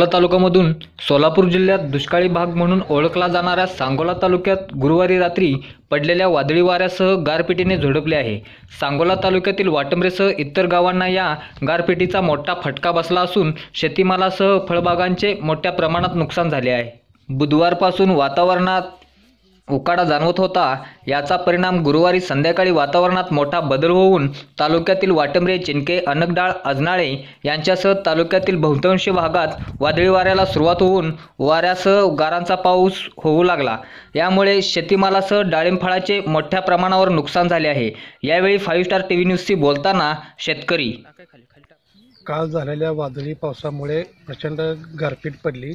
सांगोला तालुक्यामधून सोलापूर जिल्ह्यात दुष्काळी भाग म्हणून ओळखला जाणाऱ्या सांगोला तालुक्यात गुरुवारी रात्री पडलेल्या वादळी वाऱ्यासह गारपिटीने झोडपले आहे. सांगोला तालुक्यातील वाटंबरेसह इतर गावांना या गारपिटीचा मोठा फटका बसला असून शेतीमालासह फळबागांचे मोठ्या प्रमाणात नुकसान झाले आहे. बुधवारपासून वातावरणात उकाडा जाणवत होता. याचा परिणाम गुरुवारी संध्याकाळी वातावरणात मोठा बदल होऊन तालुक्यातील वाटंबरे चिनके अनकडाळ अजनाळे यांच्यासह तालुक्यातील बहुतांश भागात वादळी वाऱ्याला सुरुवात होऊन वाऱ्यासह गारांचा पाऊस होऊ लागला. यामुळे शेतीमालासह डाळिंब फळाचे मोठ्या प्रमाणावर नुकसान झाले आहे. यावेळी फाईव्ह स्टार टी व्ही न्यूजशी बोलताना शेतकरी काल झालेल्या वादळी पावसामुळे प्रचंड गारपीट पडली.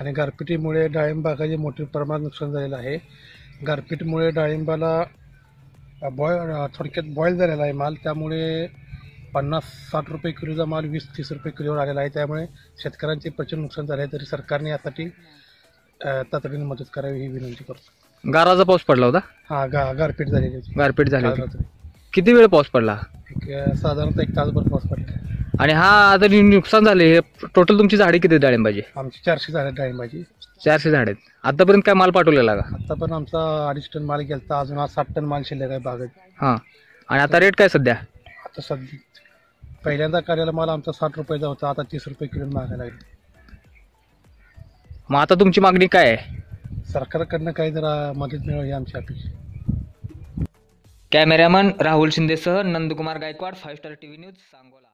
आणि गारपिटीमुळे डाळिंब बागाचे मोठ्या प्रमाणात नुकसान झालेलं आहे. गारपीटमुळे डाळिंबाला बॉय थोडक्यात बॉईल झालेला आहे माल. त्यामुळे पन्नास साठ रुपये किलोचा माल वीस तीस रुपये किलोवर आलेला आहे. त्यामुळे शेतकऱ्यांचे प्रचंड नुकसान झाले आहे. तरी सरकारने यासाठी तातडीने मदत करावी ही विनंती करतो. गाराचा पाऊस पडला होता? हां गा गारपीट झालेली होती. गारपीट झाली किती वेळ पाऊस पडला? एक साधारणतः एक तासभर पाऊस पडला. आणि हा आता नुकसान झाले हे टोटल तुमची झाडे किती आहेत डाळिंबाची? आमची चारशे झाले डाळिंबाची. चारशे झाड आहेत. आतापर्यंत काय माल पाठवलेला का? आता पण आमचा अडीच टन माल गेलता. अजून आज सात टन माल शिल्लक आहे बागेत हां. आणि आता रेट काय सध्या? आता सध्या पहिल्यांदा कार्याला माल आमचा साठ रुपयाचा होता. आता तीस रुपये किलो मागायला लागले. मग आता तुमची मागणी काय आहे? सरकारकडनं काही जरा मदत मिळावी ही आमची अपेक्षा. Cameraman Rahul शिंदेसह Nandkumar Gaikwad five star T V news Sangola.